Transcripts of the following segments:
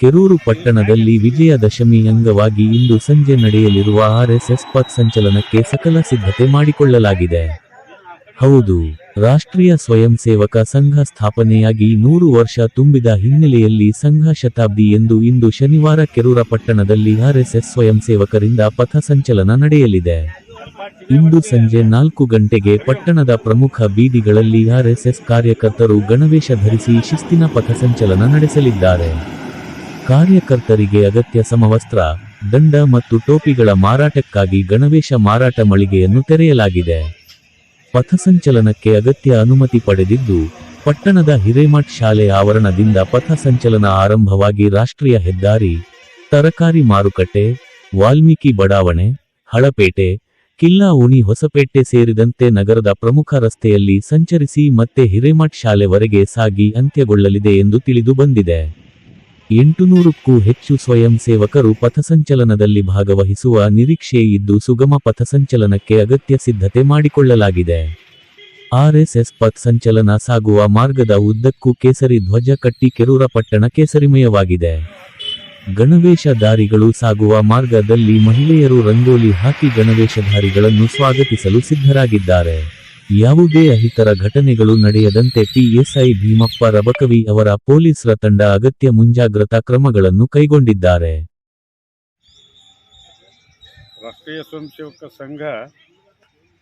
ಕೆರೂರು ಪಟ್ಟಣದಲ್ಲಿ ವಿಜಯದಶಮಿ ಅಂಗವಾಗಿ ಇಂದು ಸಂಜೆ ನಡೆಯಲಿರುವ ಆರ್ಎಸ್ಎಸ್ ಪಥ್ ಸಂಚಲನಕ್ಕೆ ಸಕಲ ಸಿದ್ಧತೆ ಮಾಡಿಕೊಳ್ಳಲಾಗಿದೆ. ಹೌದು, ರಾಷ್ಟ್ರೀಯ ಸ್ವಯಂ ಸೇವಕ ಸಂಘ ಸ್ಥಾಪನೆಯಾಗಿ ನೂರು ವರ್ಷ ತುಂಬಿದ ಹಿನ್ನೆಲೆಯಲ್ಲಿ ಸಂಘ ಶತಾಬ್ದಿ ಎಂದು ಇಂದು ಶನಿವಾರ ಕೆರೂರ ಪಟ್ಟಣದಲ್ಲಿ ಆರ್ಎಸ್ಎಸ್ ಸ್ವಯಂ ಸೇವಕರಿಂದ ಪಥ ಸಂಚಲನ ನಡೆಯಲಿದೆ. ಇಂದು ಸಂಜೆ ನಾಲ್ಕು ಗಂಟೆಗೆ ಪಟ್ಟಣದ ಪ್ರಮುಖ ಬೀದಿಗಳಲ್ಲಿ ಆರ್ಎಸ್ಎಸ್ ಕಾರ್ಯಕರ್ತರು ಗಣವೇಶ ಧರಿಸಿ ಶಿಸ್ತಿನ ಪಥ ಸಂಚಲನ ನಡೆಸಲಿದ್ದಾರೆ. ಕಾರ್ಯಕರ್ತರಿಗೆ ಅಗತ್ಯ ಸಮವಸ್ತ್ರ, ದಂಡ ಮತ್ತು ಟೋಪಿಗಳ ಮಾರಾಟಕ್ಕಾಗಿ ಗಣವೇಶ ಮಾರಾಟ ಮಳಿಗೆಯನ್ನು ತೆರೆಯಲಾಗಿದೆ. ಪಥಸಂಚಲನಕ್ಕೆ ಅಗತ್ಯ ಅನುಮತಿ ಪಡೆದಿದ್ದು, ಪಟ್ಟಣದ ಹಿರೇಮಠ್ ಶಾಲೆ ಆವರಣದಿಂದ ಪಥಸಂಚಲನ ಆರಂಭವಾಗಿ ರಾಷ್ಟ್ರೀಯ ಹೆದ್ದಾರಿ, ತರಕಾರಿ ಮಾರುಕಟ್ಟೆ, ವಾಲ್ಮೀಕಿ ಬಡಾವಣೆ, ಹಳಪೇಟೆ, ಕಿಲ್ಲಾ ಉಣಿ ಹೊಸಪೇಟೆ ಸೇರಿದಂತೆ ನಗರದ ಪ್ರಮುಖ ರಸ್ತೆಯಲ್ಲಿ ಸಂಚರಿಸಿ ಮತ್ತೆ ಹಿರೇಮಠ್ ಶಾಲೆವರೆಗೆ ಸಾಗಿ ಅಂತ್ಯಗೊಳ್ಳಲಿದೆ ಎಂದು ತಿಳಿದು ಬಂದಿದೆ. ಎಂಟುನೂರಕ್ಕೂ ಹೆಚ್ಚು ಸ್ವಯಂ ಸೇವಕರು ಪಥಸಂಚಲನದಲ್ಲಿ ಭಾಗವಹಿಸುವ ನಿರೀಕ್ಷೆ ಇದ್ದು ಸುಗಮ ಪಥಸಂಚಲನಕ್ಕೆ ಅಗತ್ಯ ಸಿದ್ಧತೆ ಮಾಡಿಕೊಳ್ಳಲಾಗಿದೆ. ಆರ್ಎಸ್ಎಸ್ ಪಥ್ ಸಂಚಲನ ಸಾಗುವ ಮಾರ್ಗದ ಉದ್ದಕ್ಕೂ ಕೇಸರಿ ಧ್ವಜ ಕಟ್ಟಿ ಕೆರೂರ ಪಟ್ಟಣ ಕೇಸರಿಮಯವಾಗಿದೆ ಗಣವೇಶಧಾರಿಗಳು ಸಾಗುವ ಮಾರ್ಗದಲ್ಲಿ ಮಹಿಳೆಯರು ರಂಗೋಲಿ ಹಾಕಿ ಗಣವೇಶಧಾರಿಗಳನ್ನು ಸ್ವಾಗತಿಸಲು ಸಿದ್ಧರಾಗಿದ್ದಾರೆ. ಯಾವುದೇ ಅಹಿತರ ಘಟನೆಗಳು ನಡೆಯದಂತೆ ಪಿಎಸ್ಐ ಭೀಮಪ್ಪ ರಬಕವಿ ಅವರ ಪೊಲೀಸರ ತಂಡ ಅಗತ್ಯ ಮುಂಜಾಗ್ರತಾ ಕ್ರಮಗಳನ್ನು ಕೈಗೊಂಡಿದ್ದಾರೆ. ರಾಷ್ಟ್ರೀಯ ಸ್ವಯಂ ಸೇವಕ ಸಂಘ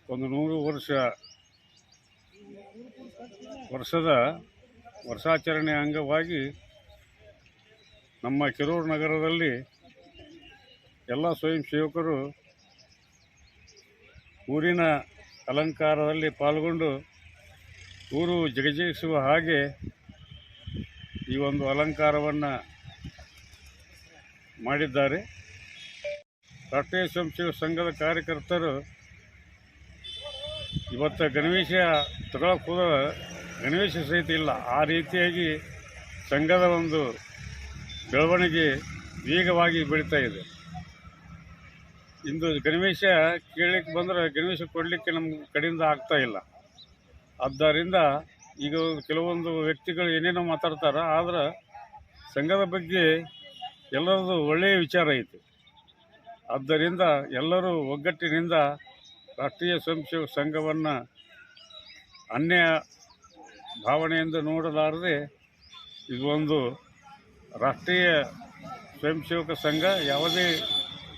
ಒಂದು ನೂರು ವರ್ಷ ವರ್ಷದ ವರ್ಷಾಚರಣೆ ಅಂಗವಾಗಿ ನಮ್ಮ ಕೆರೂರು ನಗರದಲ್ಲಿ ಎಲ್ಲ ಸ್ವಯಂ ಸೇವಕರು ಊರಿನ ಅಲಂಕಾರದಲ್ಲಿ ಪಾಲ್ಗೊಂಡು ಊರು ಜಗಜಗಿಸುವ ಹಾಗೆ ಈ ಒಂದು ಅಲಂಕಾರವನ್ನು ಮಾಡಿದ್ದಾರೆ. ರಾಷ್ಟ್ರೀಯ ಸೇವಕ ಸಂಘದ ಕಾರ್ಯಕರ್ತರು ಇವತ್ತು ಗಣವೇಶ ತಗೊಳಕ್ಕೆ ಹೋದ ಗಣವೇಶ ಸಹಿತ ಇಲ್ಲ. ಆ ರೀತಿಯಾಗಿ ಸಂಘದ ಒಂದು ಬೆಳವಣಿಗೆ ವೇಗವಾಗಿ ಬೆಳೀತಾ ಇದೆ. ಇಂದು ಗಣವೇಶ ಕೇಳಲಿಕ್ಕೆ ಬಂದರೆ ಗಣವೇಶ ಕೊಡಲಿಕ್ಕೆ ನಮ್ಮ ಕಡೆಯಿಂದ ಆಗ್ತಾ ಇಲ್ಲ. ಆದ್ದರಿಂದ ಈಗ ಕೆಲವೊಂದು ವ್ಯಕ್ತಿಗಳು ಏನೇನೋ ಮಾತಾಡ್ತಾರೆ, ಆದ್ರೆ ಸಂಘದ ಬಗ್ಗೆ ಎಲ್ಲರದು ಒಳ್ಳೆಯ ವಿಚಾರ ಐತಿ. ಆದ್ದರಿಂದ ಎಲ್ಲರೂ ಒಗ್ಗಟ್ಟಿನಿಂದ ರಾಷ್ಟ್ರೀಯ ಸ್ವಯಂ ಸೇವಕ ಸಂಘವನ್ನು ಅನ್ಯ ಭಾವನೆಯಿಂದ ನೋಡಲಾರದೆ ಇದು ಒಂದು ರಾಷ್ಟ್ರೀಯ ಸ್ವಯಂ ಸೇವಕ ಸಂಘ, ಯಾವುದೇ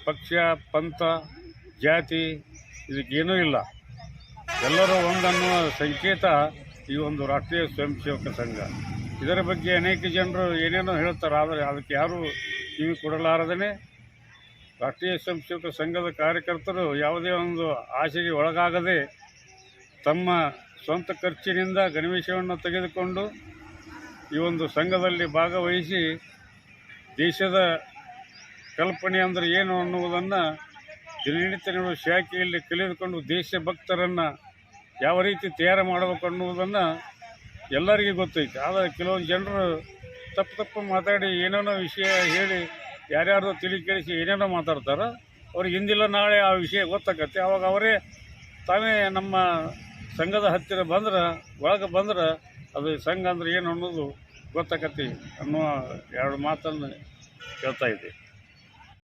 ಪಕ್ಷ, ಪಂಥ, ಜಾತಿ, ಇದಕ್ಕೇನೂ ಇಲ್ಲ. ಎಲ್ಲರೂ ಒಂದನ್ನು ಸಂಕೇತ ಈ ಒಂದು ರಾಷ್ಟ್ರೀಯ ಸ್ವಯಂ ಸೇವಕ ಸಂಘ. ಇದರ ಬಗ್ಗೆ ಅನೇಕ ಜನರು ಏನೇನೋ ಹೇಳ್ತಾರೆ, ಆದರೆ ಅದಕ್ಕೆ ಯಾರೂ ಕಿವಿ ಕೊಡಲಾರದೇ ರಾಷ್ಟ್ರೀಯ ಸ್ವಯಂ ಸೇವಕ ಸಂಘದ ಕಾರ್ಯಕರ್ತರು ಯಾವುದೇ ಒಂದು ಆಸೆಗೆ ಒಳಗಾಗದೆ ತಮ್ಮ ಸ್ವಂತ ಖರ್ಚಿನಿಂದ ಗಣವೇಶವನ್ನು ತೆಗೆದುಕೊಂಡು ಈ ಒಂದು ಸಂಘದಲ್ಲಿ ಭಾಗವಹಿಸಿ ದೇಶದ ಕಲ್ಪನೆ ಅಂದರೆ ಏನು ಅನ್ನುವುದನ್ನು ದಿನನಿತ್ಯ ನೀವು ಶಾಖೆಯಲ್ಲಿ ಕಲಿದುಕೊಂಡು ದೇಶಭಕ್ತರನ್ನು ಯಾವ ರೀತಿ ತಯಾರು ಮಾಡಬೇಕು ಅನ್ನುವುದನ್ನು ಎಲ್ಲರಿಗೂ ಗೊತ್ತೈತೆ. ಆದರೆ ಕೆಲವೊಂದು ಜನರು ತಪ್ಪು ತಪ್ಪು ಮಾತಾಡಿ ಏನೇನೋ ವಿಷಯ ಹೇಳಿ ಯಾರ್ಯಾರು ತಿಳಿ ಕೇಳಿಸಿ ಏನೇನೋ ಮಾತಾಡ್ತಾರೋ ಅವ್ರಿಗೆ ಹಿಂದಿಲ್ಲ, ನಾಳೆ ಆ ವಿಷಯ ಗೊತ್ತಾಗತ್ತೆ. ಅವಾಗ ಅವರೇ ತಾವೇ ನಮ್ಮ ಸಂಘದ ಹತ್ತಿರ ಬಂದ್ರೆ, ಒಳಗೆ ಬಂದ್ರೆ ಅದು ಸಂಘ ಅಂದ್ರೆ ಏನು ಅನ್ನೋದು ಗೊತ್ತಾಗತ್ತೆ ಅನ್ನುವ ಎರಡು ಮಾತನ್ನು ಹೇಳ್ತಾ ಇದ್ದೆ